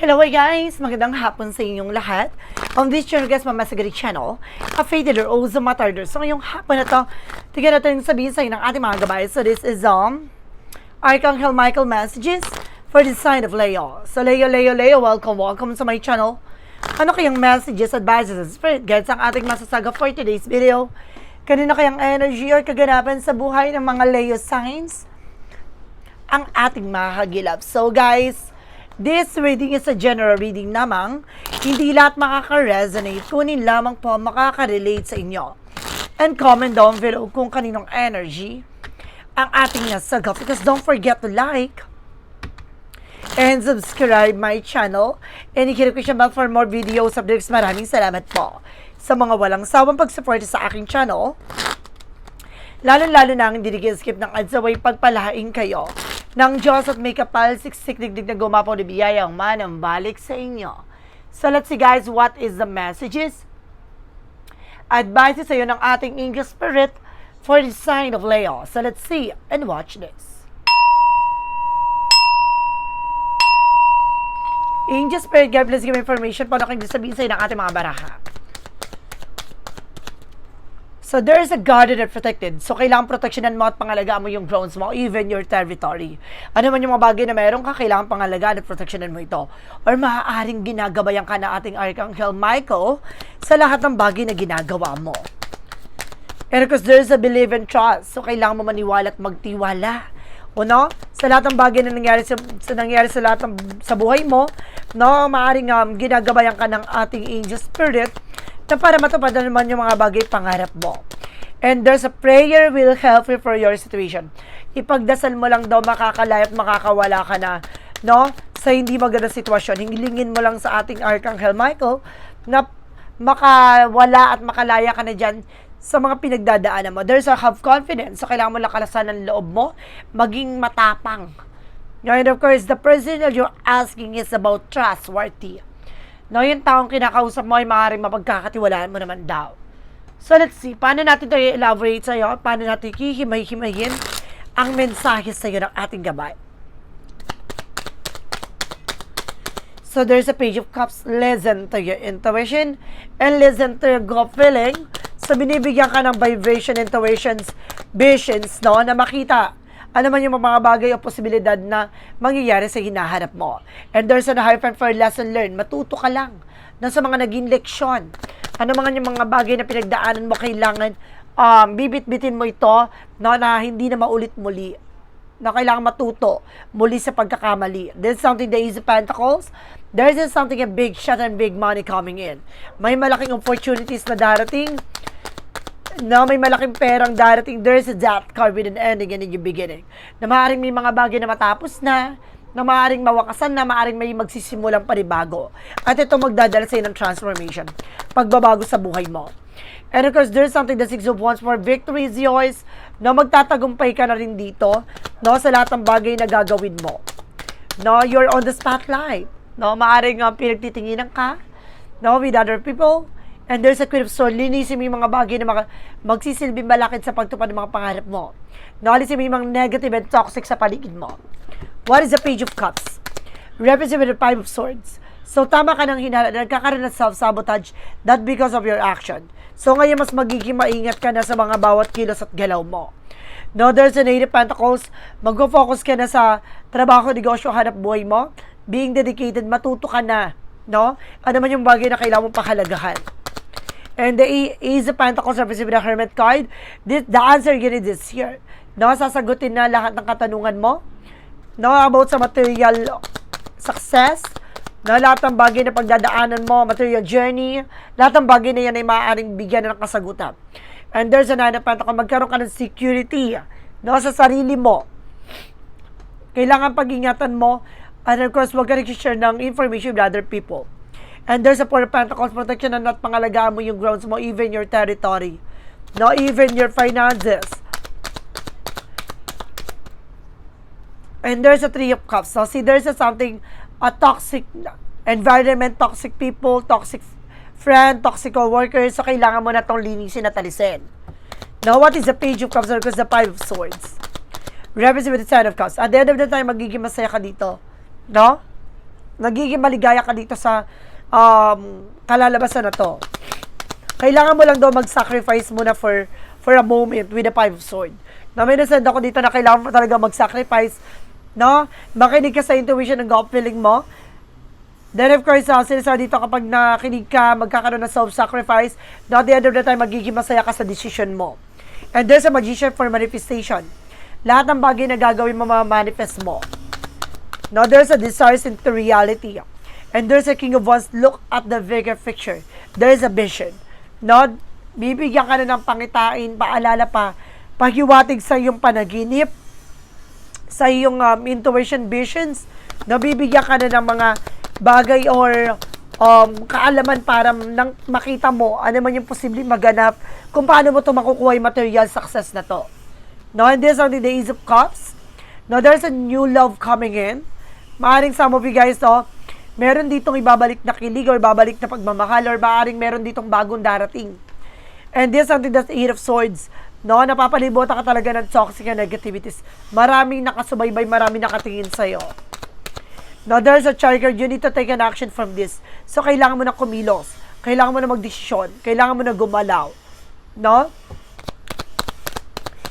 Hello guys! Magandang hapon sa inyong lahat. On this channel guys, Mama Sagari Channel, a fated or also matarder. So ngayong hapon na to, tignan natin sabihin sa inyo ng ating mga gabay. So this is um, Archangel Michael messages for the sign of Leo. So Leo, Leo, Leo, welcome, welcome sa my channel. Ano kayang messages, advices, and spirit guides ang ating masasaga for today's video? Kanino kayang energy or kaganapan sa buhay ng mga Leo signs? ang ating mahagilap. So guys, this reading is a general reading namang hindi lahat makaka-resonate, kunin lamang po makaka-relate sa inyo. And comment down below kung kaninong energy ang ating nasagot. Because don't forget to like and subscribe my channel. And i-click ko siya bell for more videos updates. Maraming salamat po sa mga walang sawang pag-support sa aking channel. Lalo-lalo na ang hindi skip ng ads away pagpalahain kayo ng Diyos at may kapal siksik digdig na gumapaw na biyayang manang balik sa inyo. So let's see guys, what is the messages? Advice sa iyo ng ating angel spirit for the sign of Leo. So let's see and watch this. Angel Spirit Guide, please give information paano kayo sabihin sa iyo ng ating mga baraha. So there is a guarded and protected. So kailangan proteksyonan mo at pangalagaan mo yung grounds mo, even your territory. Ano man yung mga bagay na meron ka, kailangan pangalagaan at proteksyonan mo ito. Or maaaring ginagabayan ka na ating Archangel Michael sa lahat ng bagay na ginagawa mo. And because there's a believe and trust, so kailangan mo maniwala at magtiwala. O no? Sa lahat ng bagay na nangyari sa, sa nangyari sa lahat ng sa buhay mo, no, maaaring um, ginagabayan ka ng ating angel spirit na para matupad na naman yung mga bagay pangarap mo. And there's a prayer will help you for your situation. Ipagdasal mo lang daw makakalaya at makakawala ka na, no? Sa hindi maganda sitwasyon. Hingilingin mo lang sa ating Archangel Michael na makawala at makalaya ka na dyan sa mga pinagdadaanan mo. There's a have confidence. So, kailangan mo lang kalasan ng loob mo. Maging matapang. And of course, the person that you're asking is about trustworthy. No, yung taong kinakausap mo ay maaaring mapagkakatiwalaan mo naman daw. So, let's see. Paano natin ito i-elaborate sa'yo? Paano natin hihimay-himayin ang mensahe sa'yo ng ating gabay? So, there's a page of cups. Listen to your intuition and listen to your gut feeling. So, binibigyan ka ng vibration, intuitions, visions, no, na makita ano man yung mga bagay o posibilidad na mangyayari sa hinaharap mo. And there's a hyphen for lesson learned. Matuto ka lang na sa mga naging leksyon. Ano mga yung mga bagay na pinagdaanan mo kailangan um, bibit-bitin mo ito no, na hindi na maulit muli na kailangan matuto muli sa pagkakamali. There's something the Ace of Pentacles. There's something a big shot and big money coming in. May malaking opportunities na darating na may malaking perang darating, there's a that card with an ending and a new beginning. Na maaaring may mga bagay na matapos na, na maaaring mawakasan na, maaaring may magsisimulang panibago. At ito magdadala sa ng transformation, pagbabago sa buhay mo. And of course, there's something the Six of Wands for victory is yours, na magtatagumpay ka na rin dito, no, sa lahat ng bagay na gagawin mo. No, you're on the spotlight. No, maaaring uh, pinagtitinginan ka, no, with other people, And there's a swords. Linisin mo yung mga bagay na mga, magsisilbing malakit sa pagtupad ng mga pangarap mo. Nalisin mo yung mga negative and toxic sa paligid mo. What is the page of cups? Represent with the five of swords. So, tama ka ng hinala. Nagkakaroon ng self-sabotage that because of your action. So, ngayon mas magiging maingat ka na sa mga bawat kilos at galaw mo. No, there's a Eight of Pentacles. Mag-focus ka na sa trabaho, negosyo, hanap buhay mo. Being dedicated, matuto ka na. No? Ano man yung bagay na kailangan mong pahalagahan. And the Ace of Pentacles represents with the Hermit card. This, the answer need is here. No, sasagutin na lahat ng katanungan mo. No, about sa material success. No, lahat ng bagay na pagdadaanan mo, material journey, lahat ng bagay na yan ay maaaring bigyan ng kasagutan. And there's a Nine of Pentacles, magkaroon ka ng security no, sa sarili mo. Kailangan pag-ingatan mo, and of course, huwag ka nag-share ng information with other people. And there's a Four of Pentacles protection na at pangalagaan mo yung grounds mo, even your territory. No, even your finances. And there's a Three of Cups. So, see, there's a something, a toxic environment, toxic people, toxic friend, toxic co-workers. So, kailangan mo na itong linisin at alisin. Now, what is the Page of Cups? Because the Five of Swords. Represent with the Ten of Cups. At the end of the time, magiging masaya ka dito. No? nagiging maligaya ka dito sa um, kalalabasan na to. Kailangan mo lang daw mag-sacrifice muna for for a moment with the five sword. Na may nasend ako dito na kailangan mo talaga mag-sacrifice, no? Makinig ka sa intuition ng gut feeling mo. Then of course, uh, sinasabi dito kapag nakinig ka, magkakaroon ng self-sacrifice, na at the end of the time, magiging masaya ka sa decision mo. And there's a magician for manifestation. Lahat ng bagay na gagawin mo, ma-manifest mo. Now, there's a desires into reality. And there's a king of wands, look at the bigger picture. There's a vision. No, bibigyan ka na ng pangitain, paalala pa, pahiwatig sa iyong panaginip, sa iyong um, intuition visions, nabibigyan ka na ng mga bagay or um, kaalaman para nang makita mo ano man yung posibleng maganap kung paano mo ito makukuha yung material success na to. No, and this are the days of cups. No, there's a new love coming in. Maaring some of you guys, no, meron ditong ibabalik na kilig or babalik na pagmamahal or maaring meron ditong bagong darating. And this is something that's eight of swords. No, napapalibutan ka talaga ng toxic and negativities. Maraming nakasubaybay, maraming nakatingin sa'yo. No, there's a trigger. You need to take an action from this. So, kailangan mo na kumilos. Kailangan mo na magdesisyon. Kailangan mo na gumalaw. No?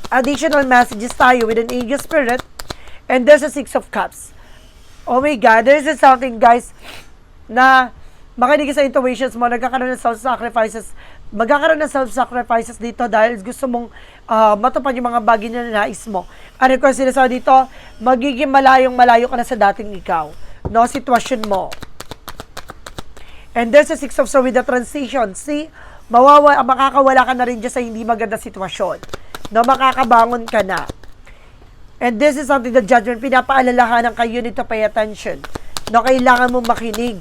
Additional messages tayo with an eagle spirit. And there's a six of cups. Oh my God, there's a something, guys, na makinig sa intuitions mo, nagkakaroon ng self-sacrifices. Magkakaroon ng self-sacrifices dito dahil gusto mong ah, matupad yung mga bagay na nais mo. Ano ko sinasabi dito, magiging malayong malayo ka na sa dating ikaw. No, sitwasyon mo. And there's a six of swords with the transition. See, mawawa, makakawala ka na rin dyan sa hindi maganda sitwasyon. No, makakabangon ka na. And this is something that judgment, pinapaalalahanan ka, you need to pay attention. No, kailangan mo makinig.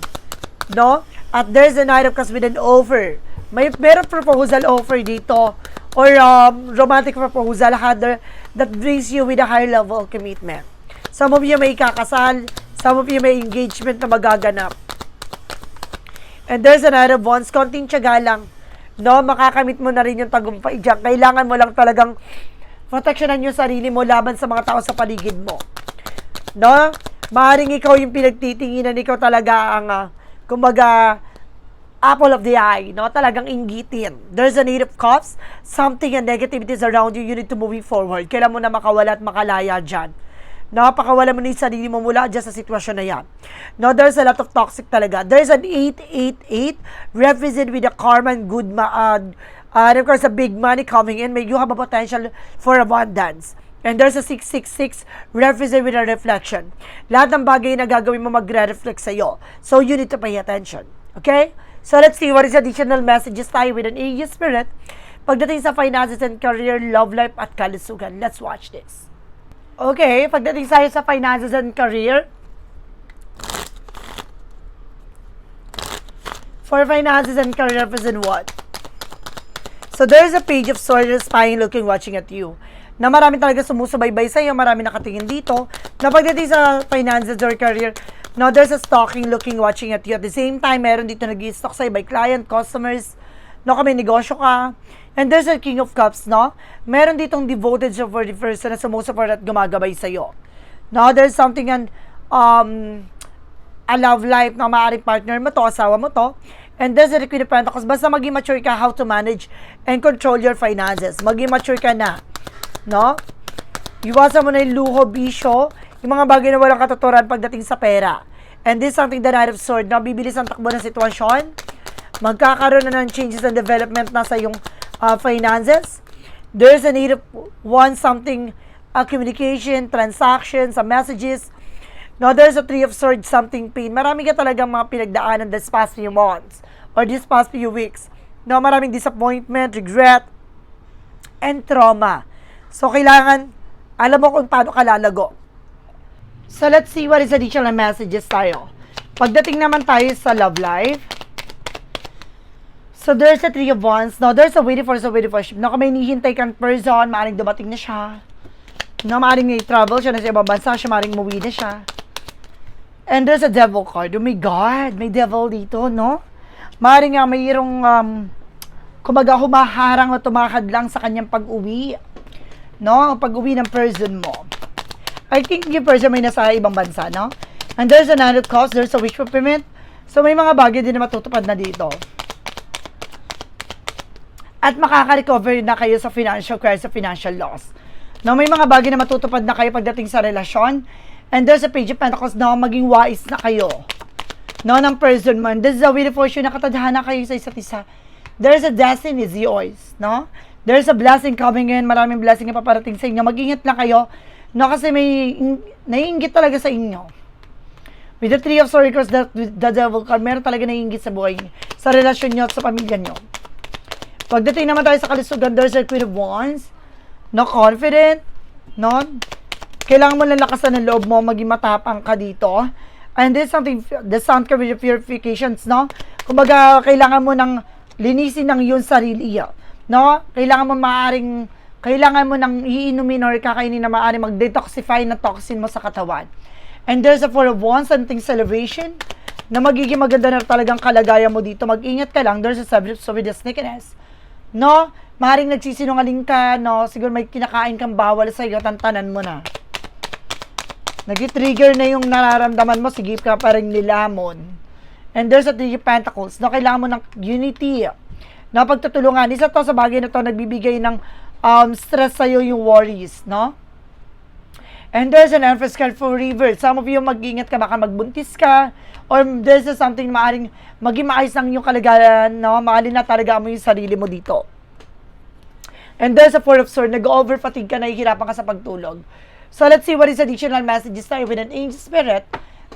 No? At there's a night of cups with an offer. May meron proposal offer dito or um, romantic proposal rather that brings you with a higher level of commitment. Some of you may kakasal, some of you may engagement na magaganap. And there's another bonds, konting tiyaga lang. No, makakamit mo na rin yung tagumpay dyan. Kailangan mo lang talagang proteksyonan yung sarili mo laban sa mga tao sa paligid mo. No? Maaring ikaw yung pinagtitinginan, ikaw talaga ang, uh, kumbaga, apple of the eye, no? Talagang inggitin. There's a need of cups, something and negativities around you, you need to moving forward. Kailan mo na makawala at makalaya dyan. Napakawala mo na yung sarili mo mula dyan sa sitwasyon na yan. No, there's a lot of toxic talaga. There's an 888 represented with a karma and good ma uh, uh, and of course, a big money coming in. May you have a potential for abundance. And there's a 666 represent with a reflection. Lahat ng bagay na gagawin mo magre-reflect sa'yo. So, you need to pay attention. Okay? So, let's see what is additional messages tayo with an EU spirit pagdating sa finances and career, love life, at kalusugan. Let's watch this. Okay, pagdating tayo sa finances and career, for finances and career represent what? So there's a page of swords spying, looking, watching at you. Na marami talaga sumusubaybay sa iyo, marami nakatingin dito. Na pagdating sa finances or career, no, there's a stalking, looking, watching at you. At the same time, meron dito nag stalk sa'yo by client, customers, no, kami negosyo ka. And there's a king of cups, no? Meron ditong devoted siya for the person na sumusupport at gumagabay sa'yo. No, there's something and um, a love life na maaaring partner mo to, asawa mo to. And there's a Queen of Pentacles. Basta maging mature ka how to manage and control your finances. Maging mature ka na. No? Iwasan mo na yung luho, bisyo, yung mga bagay na walang katuturan pagdating sa pera. And this is something that Knight of Sword, na bibilis ang takbo ng sitwasyon. Magkakaroon na ng changes and development na sa yung uh, finances. There's a need of one something, uh, communication, transactions, uh, messages, No, there's a three of swords, something pain. Marami ka talagang mga pinagdaanan this past few months or this past few weeks. No, maraming disappointment, regret, and trauma. So, kailangan, alam mo kung paano ka lalago. So, let's see what is additional messages tayo. Pagdating naman tayo sa love life, So, there's a three of wands. No, there's a waiting for, so waiting for. No, kung may hinihintay kang person, maaaring dumating na siya. No, maaaring may travel siya na sa ibang bansa, siya maaaring umuwi na siya. And there's a devil card. Oh my God, may devil dito, no? Maaaring nga mayroong, um, kumbaga humaharang o tumakad lang sa kanyang pag-uwi. No? Pag-uwi ng person mo. I think yung person may nasa ibang bansa, no? And there's an added cost, there's a wish fulfillment. So may mga bagay din na matutupad na dito. At makaka-recover na kayo sa financial crisis, sa financial loss. No, may mga bagay na matutupad na kayo pagdating sa relasyon. And there's a page of pentacles na maging wise na kayo. No, ng person mo. And this is a wheel of fortune na katadhana kayo sa isa't isa. There's a destiny is yours. No? There's a blessing coming in. Maraming blessing na paparating sa inyo. Mag-ingat lang kayo. No, kasi may naiingit talaga sa inyo. With the three of because the, the devil card, meron talaga naiingit sa buhay niyo. Sa relasyon niyo at sa pamilya niyo. Pagdating naman tayo sa kalusugan, there's a Queen of Wands. No, confident. No? Kailangan mo lang lakasan ng loob mo, maging matapang ka dito. And there's something, the sound of purifications, no? Kumbaga, kailangan mo ng linisin ng iyong sarili, no? Kailangan mo maaring, kailangan mo ng iinumin or kakainin na maaring mag-detoxify na toxin mo sa katawan. And there's a four of wands, something celebration, na magiging maganda na talagang kalagayan mo dito. Mag-ingat ka lang. There's a subject so with the sneakiness. No? Maring nagsisinungaling ka, no? Siguro may kinakain kang bawal sa iyo, tantanan mo na. Nag-trigger na yung nararamdaman mo, sige ka pa rin nilamon. And there's a three pentacles, no? Kailangan mo ng unity, no? Pagtutulungan. Isa to sa bagay na to, nagbibigay ng um, stress sa'yo yung worries, no? And there's an emphasis card for river. Some of you mag-ingat ka, baka magbuntis ka, or there's something maaring maging maayos ng yung kalagayan, no? Maalin na talaga mo yung sarili mo dito. And there's a four of swords, nag-over fatigue ka, nahihirapan ka sa pagtulog. So let's see what is additional messages tayo with an angel spirit.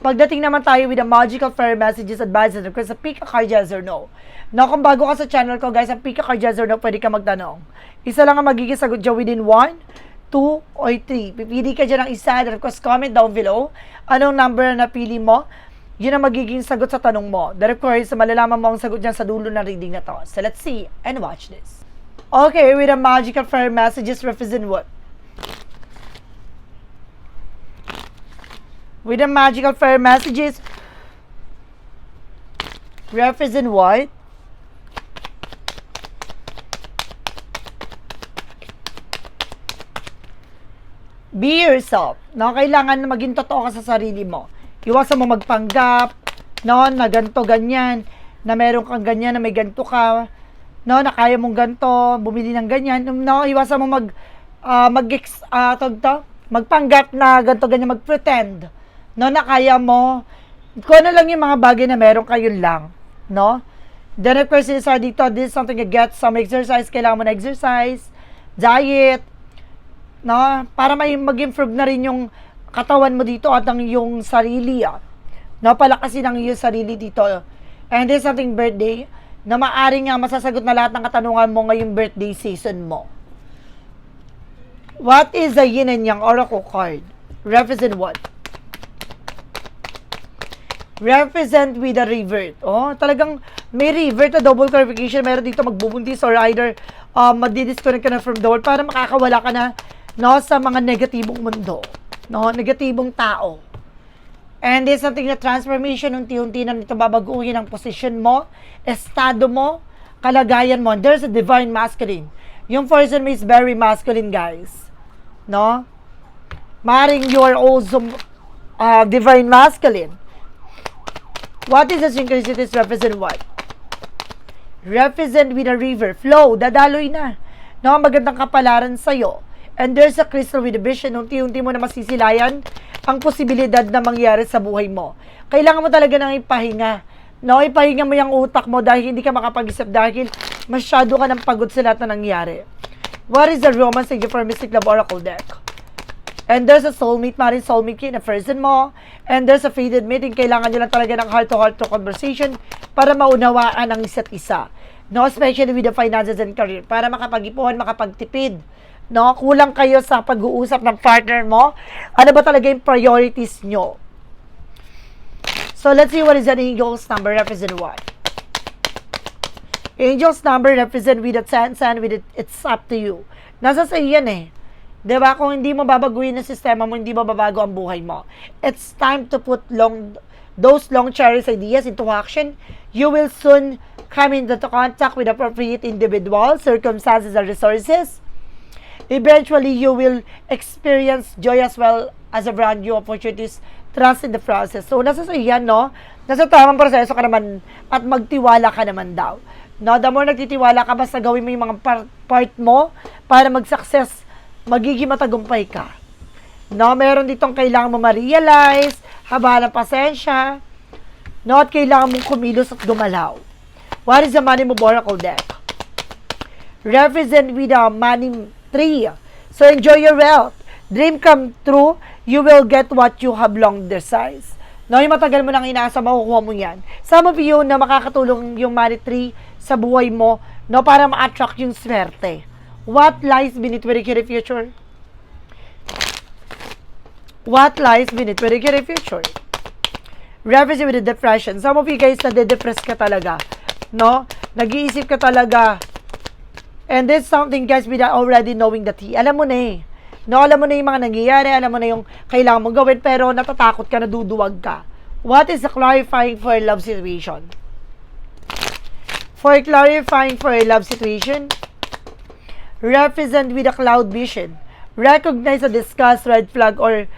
Pagdating naman tayo with a magical fairy messages, advice, and request sa Pika Card Yes or No. No, kung bago ka sa channel ko, guys, ang Pika Card Yes or No, pwede ka magtanong. Isa lang ang magiging sagot dyan within 1, 2, or 3. Pipili ka dyan ng isa, and request comment down below. Anong number na napili mo? Yun ang magiging sagot sa tanong mo. Then of course, malalaman mo ang sagot dyan sa dulo ng reading na to. So let's see and watch this. Okay, with a magical fairy messages represent what? With the magical fairy messages. Represent what? Be yourself. No, kailangan na maging totoo ka sa sarili mo. Iwasan mo magpanggap, no, na ganto ganyan, na meron kang ganyan, na may ganto ka, no, na kaya mong ganto, bumili ng ganyan, no, iwasan mo mag ah, mag uh, to, magpanggap na ganto ganyan, mag-pretend, no, na kaya mo, kung ano lang yung mga bagay na meron kayo lang, no? Then of course, is dito, this is something you get some exercise, kailangan mo na exercise, diet, no? Para may mag-improve na rin yung katawan mo dito at ang iyong sarili, ah. No, palakasin ang iyong sarili dito. And this is something birthday, na maaring nga masasagot na lahat ng katanungan mo ngayong birthday season mo. What is the yin and yang oracle card? Represent what? Represent with a revert. Oh, talagang may revert na double clarification. Meron dito magbubuntis or either um, magdi-disconnect ka na from the world para makakawala ka na no, sa mga negatibong mundo. No, negatibong tao. And this is something na transformation, unti-unti na nito babaguhin ang position mo, estado mo, kalagayan mo. There's a divine masculine. Yung person is very masculine, guys. No? Maring you are also uh, divine masculine. What is the synchronicities represent what? Represent with a river. Flow, dadaloy na. No, magandang kapalaran sa'yo. And there's a crystal with a vision. Unti-unti mo na masisilayan ang posibilidad na mangyari sa buhay mo. Kailangan mo talaga nang ipahinga. No, ipahinga mo yung utak mo dahil hindi ka makapag-isip dahil masyado ka ng pagod sa lahat na nangyari. What is the romance in for Mystic Love Oracle deck? And there's a soulmate, maring soulmate kayo na person mo. And there's a fated meeting. Kailangan nyo lang talaga ng heart-to-heart to conversation para maunawaan ang isa't isa. No, especially with the finances and career. Para makapag-ipuhan, makapagtipid. No, kulang kayo sa pag-uusap ng partner mo. Ano ba talaga yung priorities nyo? So, let's see what is an angel's number represent what? Angel's number represent with a sense and with it, it's up to you. Nasa sa yan eh. 'Di ba? Kung hindi mo babaguhin ang sistema mo, hindi mababago ang buhay mo. It's time to put long those long cherished ideas into action. You will soon come into contact with appropriate individuals, circumstances, and resources. Eventually, you will experience joy as well as a brand new opportunities, trust in the process. So, nasa sa yan, no? Nasa tamang proseso ka naman at magtiwala ka naman daw. No, the more nagtitiwala ka, basta gawin mo yung mga par- part mo para mag-success, magiging matagumpay ka. No, meron ditong kailangan mo ma-realize, haba ng pasensya, no, at kailangan mong kumilos at gumalaw. What is the money mo oracle deck? Represent with the money tree. So enjoy your wealth. Dream come true, you will get what you have long desired. No, yung matagal mo nang inaasa, makukuha mo yan. Some of you na makakatulong yung money tree sa buhay mo, no, para ma-attract yung swerte. What lies beneath your future? What lies beneath your future? Represent with the depression. Some of you guys na de-depress ka talaga. No? Nag-iisip ka talaga. And this something guys without already knowing the tea. Alam mo na eh. No, alam mo na yung mga nangyayari, alam mo na yung kailangan mong gawin, pero natatakot ka, naduduwag ka. What is the clarifying for a love situation? For clarifying for a love situation, represent with a cloud vision. Recognize or discuss red flag or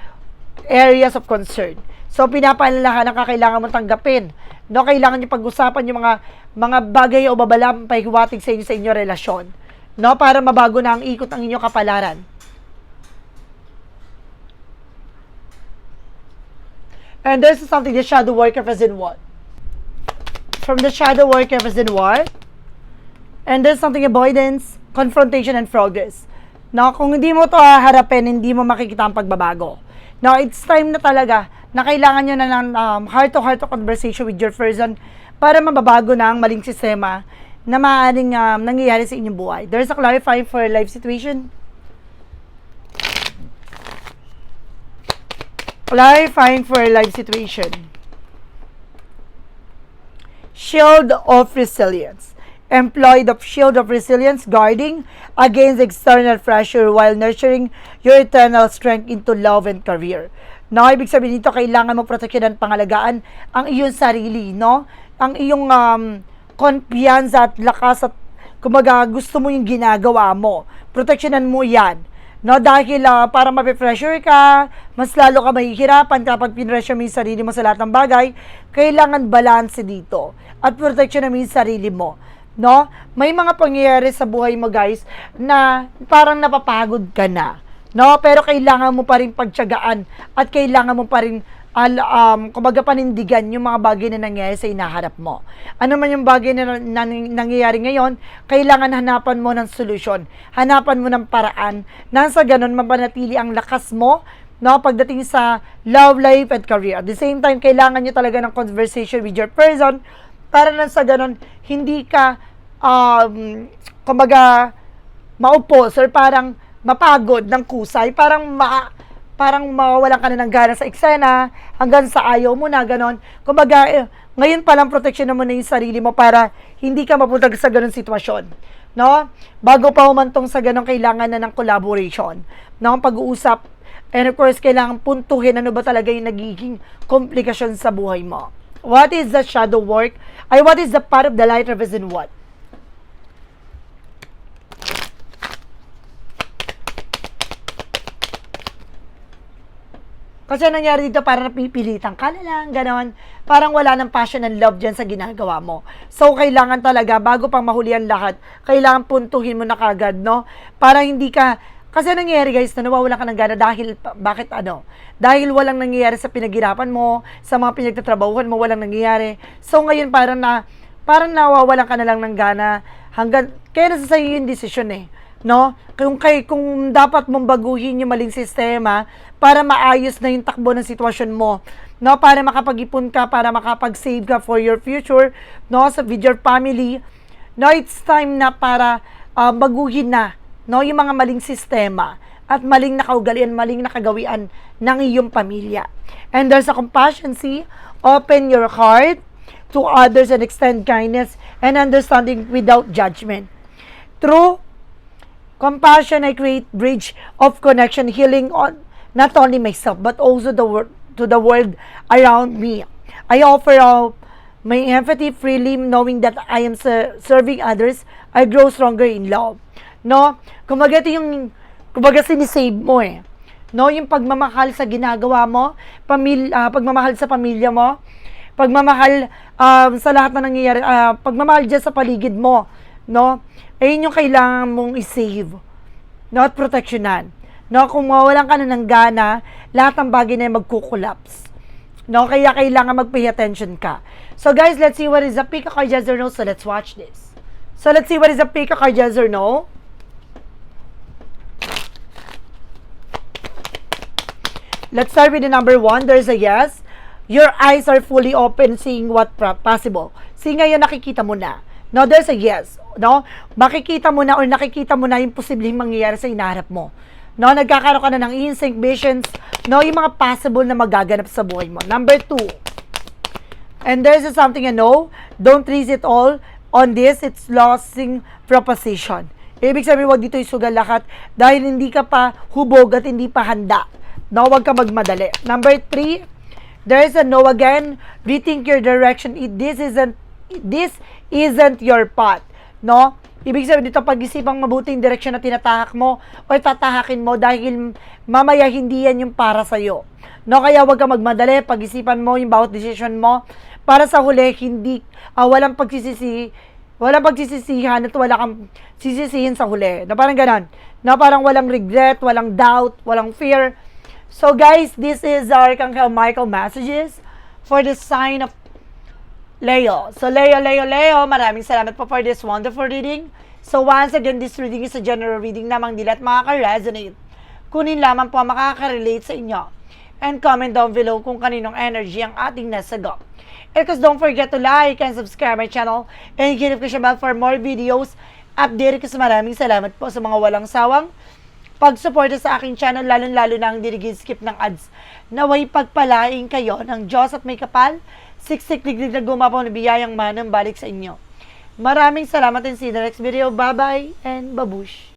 areas of concern. So, pinapaalalahan na kailangan mong tanggapin. No, kailangan niyo pag-usapan yung mga mga bagay o babala pahiwatig sa inyo sa inyong relasyon. No, para mabago na ang ikot ng inyong kapalaran. And this is something the shadow worker represent what? From the shadow worker represent what? And there's something avoidance, confrontation, and progress. Now, kung hindi mo to haharapin, hindi mo makikita ang pagbabago. Now, it's time na talaga na kailangan nyo na ng um, heart-to-heart conversation with your person para mababago na ang maling sistema na maaaring um, nangyayari sa inyong buhay. There's a clarifying for life situation. Clarifying for life situation. Shield of resilience. Employ the shield of resilience, guarding against external pressure while nurturing your eternal strength into love and career. No, ibig sabihin nito, kailangan mo proteksyonan pangalagaan ang iyong sarili, no? Ang iyong um, kumpiyansa at lakas at kumaga gusto mo yung ginagawa mo. Proteksyonan mo yan. No, dahil uh, para mape-pressure ka, mas lalo ka mahihirapan kapag pinressure mo yung sarili mo sa lahat ng bagay, kailangan balance dito. At proteksyonan mo yung sarili mo. No? May mga pangyayari sa buhay mo guys na parang napapagod ka na. No? Pero kailangan mo pa rin pagtyagaan at kailangan mo pa rin al, um, kumbaga panindigan yung mga bagay na nangyayari sa inaharap mo. Ano man yung bagay na, na, nangyayari ngayon, kailangan hanapan mo ng solusyon. Hanapan mo ng paraan. Nang sa ganun, mapanatili ang lakas mo no, pagdating sa love life and career. At the same time, kailangan nyo talaga ng conversation with your person para nang sa ganun, hindi ka, um, kumbaga, maupos or parang mapagod ng kusay, parang ma, parang mawawalan ka na ng gana sa eksena, hanggang sa ayaw mo na, ganon. Kumbaga, eh, ngayon pa lang protection mo na yung sarili mo para hindi ka mapunta sa ganong sitwasyon. No? Bago pa humantong sa ganong kailangan na ng collaboration. No? Pag-uusap. And of course, kailangan puntuhin ano ba talaga yung nagiging komplikasyon sa buhay mo. What is the shadow work? Ay, what is the part of the light represent what? Kasi ang nangyari dito, parang napipilitan ka na lang, ganon. Parang wala ng passion and love dyan sa ginagawa mo. So, kailangan talaga, bago pang mahuli ang lahat, kailangan puntuhin mo na kagad, no? Para hindi ka, kasi ang nangyayari guys, na nawawalan ka ng gana dahil, bakit ano? Dahil walang nangyayari sa pinaghirapan mo, sa mga pinagtatrabahuhan mo, walang nangyayari. So, ngayon parang na, parang nawawalan ka na lang ng gana hanggang, kaya nasa sa'yo yung decision eh no? Kung kay kung dapat mong baguhin yung maling sistema para maayos na yung takbo ng sitwasyon mo, no? Para makapag-ipon ka, para makapag-save ka for your future, no? Sa with your family, no? It's time na para uh, baguhin na, no? Yung mga maling sistema at maling nakaugalian, maling nakagawian ng iyong pamilya. And there's a compassion, see? Open your heart to others and extend kindness and understanding without judgment. Through Compassion, I create bridge of connection, healing on not only myself but also the world to the world around me. I offer up my empathy freely, knowing that I am ser- serving others. I grow stronger in love. No? Kumbaga ito yung, kumbaga sinisave mo eh. no? Yung pagmamahal sa ginagawa mo, pamil, ah, pagmamahal sa pamilya mo, pagmamahal um, sa lahat na nangyayari, ah, pagmamahal dyan sa paligid mo, no? Ayun yung kailangan mong i-save, no? At proteksyonan. No, kung mawalan ka na ng gana, lahat ng bagay na yun magkukulapse. No, kaya kailangan mag-pay attention ka. So guys, let's see what is the pick card yes or no. So let's watch this. So let's see what is the pick card yes or no. Let's start with the number one. There's a yes. Your eyes are fully open, seeing what possible. See ngayon nakikita mo na. No, there's a yes. No, makikita mo na or nakikita mo na yung posibleng mangyayari sa inaharap mo. No, nagkakaroon ka na ng instinct, visions, no, yung mga possible na magaganap sa buhay mo. Number two, and there's something you know, don't raise it all on this, it's losing proposition. Ibig sabihin, wag dito isugal lahat dahil hindi ka pa hubog at hindi pa handa. No, wag ka magmadali. Number three, there's a no again, rethink your direction. It, this isn't, this isn't your path. No? Ibig sabihin dito, pag-isipang mabuting direksyon na tinatahak mo o tatahakin mo dahil mamaya hindi yan yung para sa'yo. No, kaya wag ka magmadali, pag-isipan mo yung bawat decision mo para sa huli hindi ah, walang pagsisisi walang pagsisisihan at wala kang sisisihin sa huli. Na parang ganon. Na parang walang regret, walang doubt, walang fear. So guys, this is our Kankel Michael messages for the sign of Leo. So Leo, Leo, Leo, maraming salamat po for this wonderful reading. So once again, this reading is a general reading lamang dilat makaka-resonate. Kunin lamang po ang makaka-relate sa inyo. And comment down below kung kaninong energy ang ating nasagot. And because don't forget to like and subscribe my channel and hit siya bell for more videos. Update ko sa maraming salamat po sa mga walang sawang pagsuporta sa aking channel, lalo-lalo na ang skip ng ads. Naway pagpalaing kayo ng Diyos at may kapal, siksik liglig na gumapaw na biyayang manang balik sa inyo. Maraming salamat and see the next video. Bye-bye and babush!